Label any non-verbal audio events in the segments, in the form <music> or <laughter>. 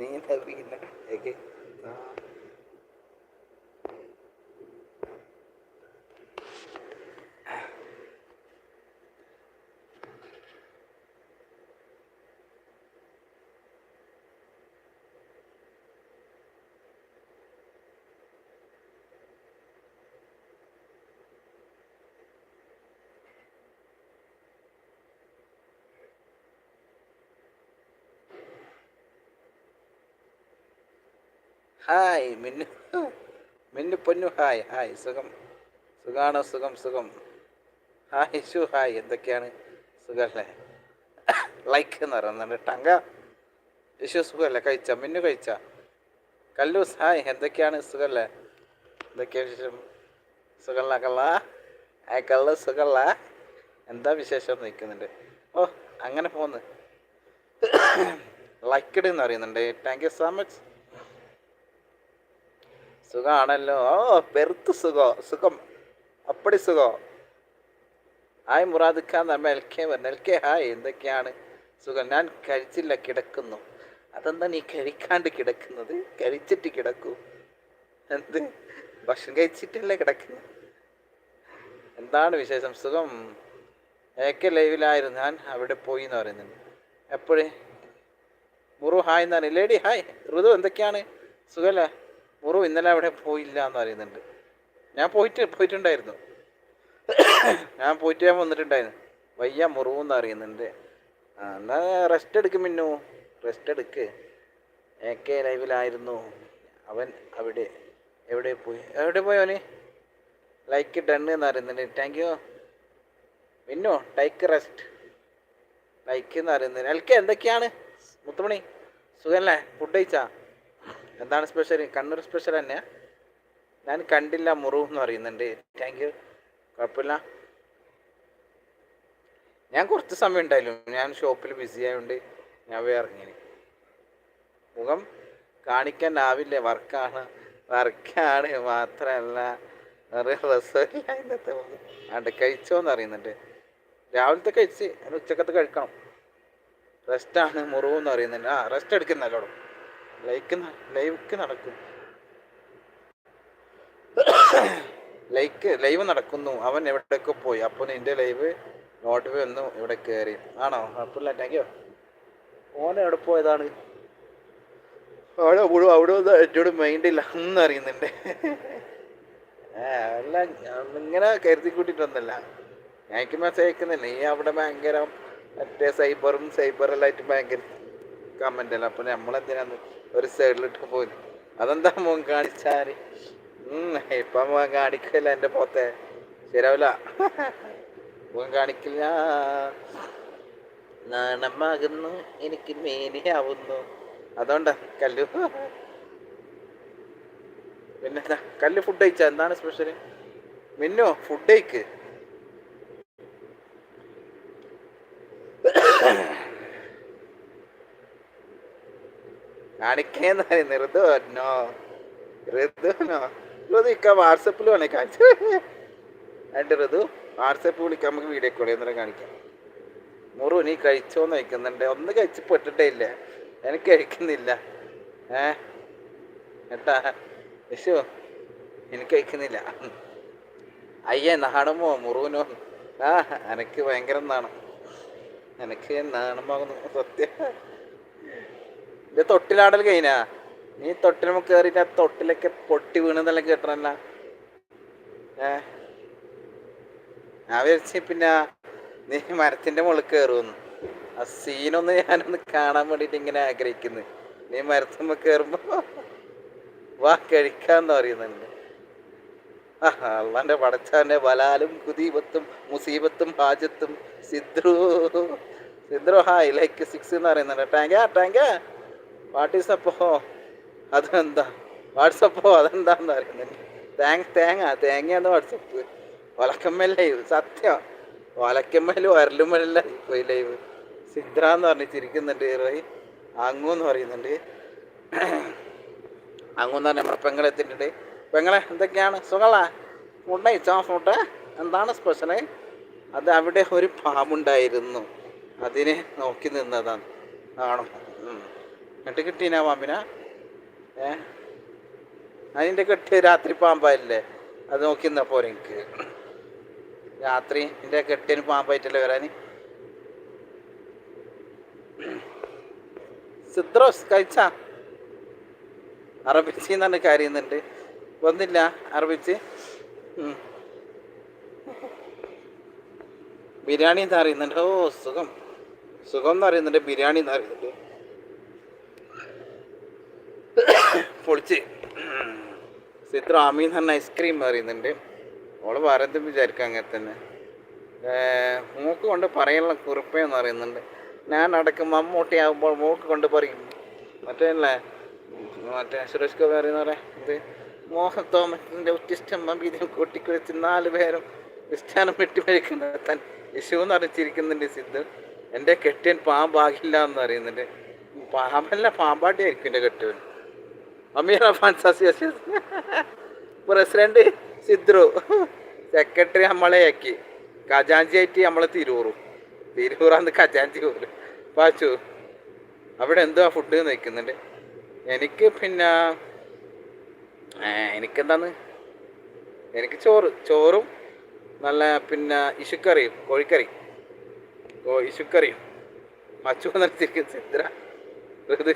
നീ നവീന ഏകെ ആ ഹായ് മിന്നു. മിന്നു പൊന്നു ഹായ് ഹായ് സുഖം. സുഖാണോ സുഖം സുഖം? ഹായ് ഷു ഹായ് എന്തൊക്കെയാണ്? സുഖമല്ലേ ലൈക്ക് എന്ന് പറയുന്നുണ്ട്. ടങ്ക. യശു സുഖമല്ലേ കഴിച്ച? മിന്നു കഴിച്ച? കല്ലൂസ് ഹായ് എന്തൊക്കെയാണ്? സുഖമല്ലേ എന്തൊക്കെയാണ് വിശേഷം? സുഖമല്ല കള്ള? ആ കള്ള സുഖമല്ല എന്താ വിശേഷം നിൽക്കുന്നുണ്ട് ഓ അങ്ങനെ പോന്ന്. <coughs> ലൈക്കഡ് എന്ന് പറയുന്നുണ്ട്. താങ്ക് യു സോ മച്ച് സുഖാണല്ലോ. ഓ പെർത്ത് സുഖോ. സുഖം. അപ്പടി സുഖോ. ഹായ് മുറാദ് ഖാൻ നമ്മ എൽ കെ വരുന്നു എൽ കെ ഹായ്. എന്തൊക്കെയാണ് സുഖം? ഞാൻ കഴിച്ചില്ല കിടക്കുന്നു. അതെന്താ നീ കഴിക്കാണ്ട് കിടക്കുന്നത്? കഴിച്ചിട്ട് കിടക്കൂ. എന്ത്? ഭക്ഷണം കഴിച്ചിട്ടല്ലേ കിടക്കുന്നത് എന്താണ് വിശേഷം? സുഖം? ഏക്കെ ലൈവിലായിരുന്നു. ഞാൻ അവിടെ പോയി എന്ന് പറയുന്നുണ്ട്. എപ്പോഴേ? മുറു ഹായ് എന്നാണ് ലേഡി ഹായ്. ഋതു എന്തൊക്കെയാണ്? സുഖമല്ലേ മുറു ഇന്നലെ അവിടെ പോയില്ല എന്ന് അറിയുന്നുണ്ട് ഞാൻ പോയിട്ട് പോയിട്ടുണ്ടായിരുന്നു. ഞാൻ പോയിട്ട് ഞാൻ വന്നിട്ടുണ്ടായിരുന്നു. വയ്യ മുറിവ് എന്ന് അറിയുന്നുണ്ട് ആ എന്നാ റെസ്റ്റ് എടുക്കും മിന്നു. റെസ്റ്റ് എടുക്ക്. എ കെ ലൈവിലായിരുന്നു അവൻ അവിടെ എവിടെ പോയി? എവിടെ പോയി അവന്? ലൈക്ക് ഡൺ എന്ന് അറിയുന്നുണ്ട് thank you Minnu take rest like എന്ന് അറിയുന്നുണ്ട് എൽ കെ എന്തൊക്കെയാണ്? മുത്തുമണി സുഖല്ലേ? ഫുഡ് കഴിച്ചാ? എന്താണ് സ്പെഷ്യൽ കണ്ണൂർ സ്പെഷ്യൽ തന്നെയാ. ഞാൻ കണ്ടില്ല മുറു എന്ന് പറയുന്നുണ്ട്. താങ്ക് യു കുഴപ്പമില്ല. ഞാൻ കുറച്ച് സമയം ഉണ്ടായാലും ഞാൻ ഷോപ്പിൽ ബിസി ആയതുകൊണ്ട് ഞാൻ ഇറങ്ങി മുഖം കാണിക്കാൻ ആവില്ല. വർക്കാണ് വർക്കാണ് മാത്രമല്ല വേറെ ഇന്നത്തെ അണ്ട് കഴിച്ചോന്ന് അറിയുന്നുണ്ട് രാവിലത്തെ കഴിച്ച് ഉച്ചക്കത്തെ കഴിക്കണം. റെസ്റ്റാണ് മുറിവെന്ന് പറയുന്നുണ്ട്. ആ റെസ്റ്റ് എടുക്കുന്നല്ലോ ലൈക്ക് ലൈവ്ക്ക് നടക്കും. ലൈക്ക് ലൈവ് നടക്കുന്നു. അവൻ എവിടെയൊക്കെ പോയി? അപ്പൊ നിന്റെ ലൈവ് നോട്ടിഫൈ ഒന്നും ഇവിടെ കയറി ആണോ? കുഴപ്പമില്ല താങ്ക് ഓൻ എവിടെ പോയതാണ്? അവിടെ മുഴുവൻ അവിടെ ഒന്നും എന്നോട് മൈൻഡില്ല എന്ന് അറിയുന്നുണ്ട് ഏ അല്ല ഇങ്ങനെ കരുതി കൂട്ടിയിട്ടൊന്നല്ല ഞാൻ മെസ്സേജ് അയക്കുന്നില്ല. നീ അവിടെ ഭയങ്കര മറ്റേ സൈബറും സൈബറെല്ലാം ആയിട്ട് ഭയങ്കര കമന്റ് അല്ല? അപ്പോൾ നമ്മളെന്തിനാന്ന് ഒരു സൈഡിലിട്ട് പോയി അതെന്താ മോൻ കാണിച്ചാൽ? ഇപ്പം മോൻ കാണിക്കില്ല എന്റെ പോത്തെ. ശരിയാവില്ല. മോൻ കാണിക്കില്ല. നാണമാകുന്നു എനിക്ക് മേനിയാവുന്നു അതുകൊണ്ടാ കല്ലു. പിന്നെന്താ? കല്ല് ഫുഡ് കഴിച്ചാ? എന്താണ് സ്പെഷ്യൽ മിന്നോ ഫുഡ് കഴിക്ക്. കാണിക്കേന്ന് പറയുന്നത് ഋതുനോ ഋതുനോ ഋതു ഇക്ക വാട്സപ്പിൽ വേണേ കാണിച്ചു. രണ്ട് ഋതു വാട്സപ്പ് വിളിക്കാൻ നമുക്ക് വീഡിയോ കോൾ ചെയ്യുന്നേരം കാണിക്കാം. മുറു നീ കഴിച്ചോന്ന് ചോദിക്കുന്നുണ്ട്. ഒന്ന് കഴിച്ച് പെട്ടിട്ടേ ഇല്ല. എനിക്ക് കഴിക്കുന്നില്ല. ഏ? ഏട്ടാ വിഷു എനിക്ക് കഴിക്കുന്നില്ല. അയ്യേ നാണമോ? മുറുവിനോ? ആ എനിക്ക് ഭയങ്കര നാണം. എനിക്ക് നാണമാകുന്നു. സത്യം. ഇത് തൊട്ടിലാടൽ കഴിഞ്ഞാ? നീ തൊട്ടിലും കയറിയിട്ട് ആ തൊട്ടിലൊക്കെ പൊട്ടി വീണെന്നെല്ലാം കേട്ടണല്ല ഏ? ഞാൻ വിചാരിച്ച പിന്നെ നീ മരത്തിന്റെ മുകളിൽ കയറുമെന്ന് ആ സീനൊന്ന് ഞാനൊന്ന് കാണാൻ വേണ്ടിട്ട് ഇങ്ങനെ ആഗ്രഹിക്കുന്നു. നീ മരത്തുമ്പോ കയറുമ്പോ വാ കഴിക്കാന്ന് പറയുന്നുണ്ട്. അള്ളാന്റെ പടച്ചാന്റെ വലാലും കുദീപത്തും മുസീബത്തും ഹാജത്തും Sidru. Sidru hi like six എന്ന് പറയുന്നുണ്ട്. ടാങ്ക ടാങ്ക വാട്ട് അതെന്താ? വാട്സപ്പോ അതെന്താന്ന് പറയുന്നത് തേങ്ങ തേങ്ങ തേങ്ങയാണ് വാട്സപ്പ് ഒലക്കമ്മൽ ലൈവ് സത്യം. ഒലക്കമ്മൽ വരലുമ്മല്ല പോയി ലൈവ് സിദ്ര എന്ന് പറഞ്ഞ് ചിരിക്കുന്നുണ്ട് റോയ് അങ്ങു എന്ന് പറയുന്നുണ്ട്. അങ്ങു എന്ന് പറഞ്ഞ നമ്മുടെ പെങ്ങളെത്തിയിട്ടുണ്ട് പെങ്ങളെ എന്തൊക്കെയാണ്? ഫുഡ് ഇച്ചാ ഫുഡ് എന്താണ് സ്പെഷ്യൽ അത് അവിടെ ഒരു പാമ്പുണ്ടായിരുന്നു. അതിനെ നോക്കി നിന്നതാണ്. ആണോ. എന്നിട്ട് കിട്ടീനാ പാമ്പിനാ? ഏ? അതിന്റെ കെട്ട് രാത്രി പാമ്പായില്ലേ? അത് നോക്കി നിന്നാ പോരെ എനിക്ക്. രാത്രി എന്റെ കെട്ടിന് പാമ്പായിട്ടല്ലേ വരാൻ സിദ്രോസ് കഴിച്ചാ? അറബിച്ച് എന്നാണ് കരയുന്നുണ്ട് വന്നില്ല അറബിച്ച്. ബിരിയാണി എന്ന് അറിയുന്നുണ്ട് ഓ സുഖം. സുഖം എന്ന് അറിയുന്നുണ്ട് ബിരിയാണി എന്ന് അറിയുന്നുണ്ട് പൊളിച്ച്. സിത്ര ആമി എന്ന് പറഞ്ഞ ഐസ്ക്രീം പറയുന്നുണ്ട്. ഓൾ വരത് വിചാരിക്കാം അങ്ങനെ തന്നെ. മൂക്ക് കൊണ്ട് പറയാനുള്ള കുറിപ്പെന്ന് പറയുന്നുണ്ട്. ഞാൻ അടക്കം മമ്മൂട്ടി ആകുമ്പോൾ മൂക്ക് കൊണ്ട് പറയും. മറ്റേ മറ്റേ സുരേഷ് ഗോപി പറയുന്ന പോലെ ഇത് തോമസിന്റെ ഉച്ചിഷ്ടം മമ്പീതിയും കൂട്ടിക്കുഴിച്ച് നാല് പേരും ക്രിസ്ത്യാനം വെട്ടിമഴിക്കുന്ന താൻ യശു എന്ന് അറിയിച്ചിരിക്കുന്നുണ്ട് സിദ്ധു. എന്റെ കെട്ടിയൻ പാമ്പാകില്ല എന്ന് അറിയുന്നുണ്ട് പാമ്പല്ല പാമ്പാട്ടിയായിരിക്കും എന്റെ കെട്ടിയൻ Ameer fans association president Sidru. Secretary നമ്മളെ ആക്കി. ഖജാഞ്ചി ആയിട്ട് നമ്മളെ തിരൂറും. തിരൂറാന്ന് ഖജാഞ്ചി പോലും. പാച്ചു അവിടെ എന്തുവാ ഫുഡ് നിൽക്കുന്നുണ്ട് എനിക്ക് പിന്നെ എനിക്കെന്താന്ന് എനിക്ക് ചോറ്. ചോറും നല്ല പിന്നെ ഇശുക്കറിയും കോഴിക്കറി ഓ ഇശുക്കറിയും. മച്ചു നിർത്തിയിരിക്കുന്ന ചിത്ര ഋതു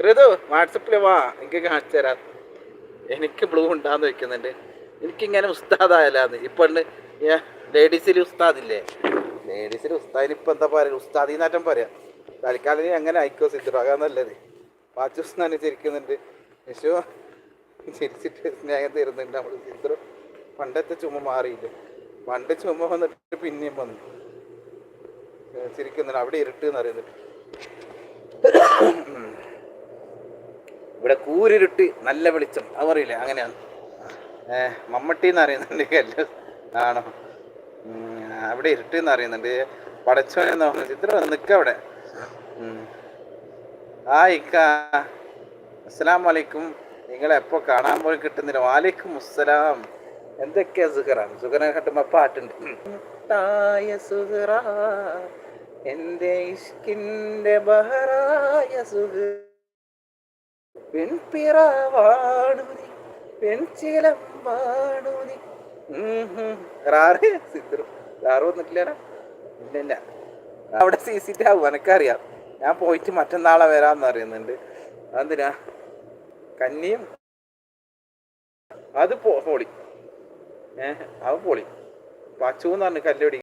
ഋതു വാട്സപ്പിൽ വാ. എനിക്ക് കാണിച്ചു തരാം. എനിക്ക് ബ്ലൂ ഉണ്ടാന്ന് വെക്കുന്നുണ്ട്. എനിക്കിങ്ങനെ ഉസ്താദായാലും ഇപ്പൊ ലേഡീസിൽ ഉസ്താദില്ലേ? ലേഡീസിൽ ഉസ്താദിന് ഇപ്പൊ എന്താ പറയുക ഉസ്താദി നാറ്റം പറയാം. തൽക്കാലം അങ്ങനെ ആയിക്കോ സിദ്ധു അതാ നല്ലത് പാച്ചൂസ് തന്നെ ചിരിക്കുന്നുണ്ട്. യശു ചിരിച്ചിട്ട് സ്നേഹം തരുന്നുണ്ട് നമ്മൾ സിദ്ധു പണ്ടത്തെ ചുമ മാറിയില്ല? പണ്ട് ചുമ വന്നിട്ട് പിന്നെയും വന്നു. ചിരിക്കുന്നുണ്ട്. അവിടെ ഇരുട്ട് എന്ന് അറിയുന്നുണ്ട് ഇവിടെ കൂരിരുട്ടി നല്ല വെളിച്ചം. അത് പറയില്ലേ? അങ്ങനെയാണ്. മമ്മട്ടി എന്ന് അറിയുന്നുണ്ട് <laughs> ആണോ? അവിടെ ഇരുട്ട് എന്ന് അറിയുന്നുണ്ട് പടച്ചോനെന്ന് പറഞ്ഞ ചിത്ര നിൽക്ക അവിടെ. ആ ഇക്ക. അസ്സലാം വലൈക്കും നിങ്ങളെ എപ്പോ കാണാൻ പോലും കിട്ടുന്നില്ല. വാലൈക്കും അസ്സലാം. എന്തൊക്കെയാ സുഹറാണ് സുഹറ കട്ടുമ്പോ പാട്ടുണ്ട്. തായ സുഹറ. എന്റെ ഇഷ്കിന്റെ ബഹറായ സുഹ പെൺപിറവാണു പെൺചിലം ഇല്ല അവിടെ സി സി ആവും എനക്കറിയാം ഞാൻ പോയിട്ട് മറ്റന്നാളെ വരാമെന്ന് അറിയുന്നുണ്ട് അതെന്തിനാ? കന്നിയും അത് പോളി. ഏഹ് അത് പൊളി. പച്ചു എന്ന് പറഞ്ഞ് കല്ലുപിടി